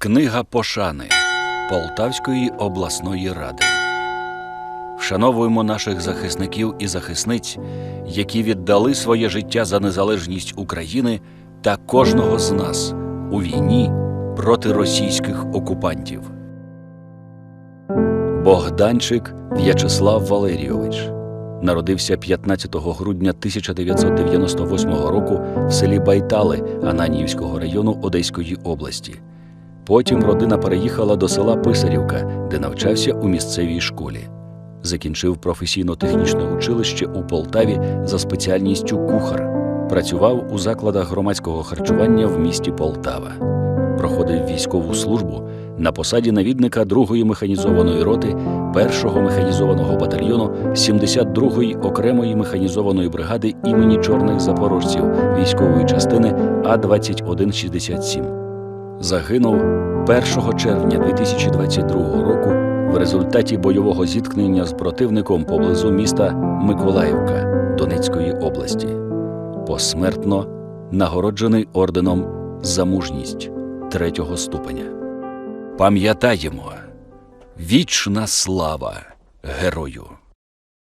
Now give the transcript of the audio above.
Книга пошани Полтавської обласної ради. Вшановуємо наших захисників і захисниць, які віддали своє життя за незалежність України та кожного з нас у війні проти російських окупантів. Богданчик В'ячеслав Валерійович народився 15 грудня 1998 року в селі Байтали Ананіївського району Одеської області. Потім родина переїхала до села Писарівка, де навчався у місцевій школі. Закінчив професійно-технічне училище у Полтаві за спеціальністю кухар. Працював у закладах громадського харчування в місті Полтава. Проходив військову службу на посаді навідника 2-ї механізованої роти 1-го механізованого батальйону 72-ї окремої механізованої бригади імені чорних запорожців військової частини А-2167 загинув 1 червня 2022 року в результаті бойового зіткнення з противником поблизу міста Миколаївка Донецької області. Посмертно нагороджений орденом за мужність третього ступеня. Пам'ятаємо вічна слава герою!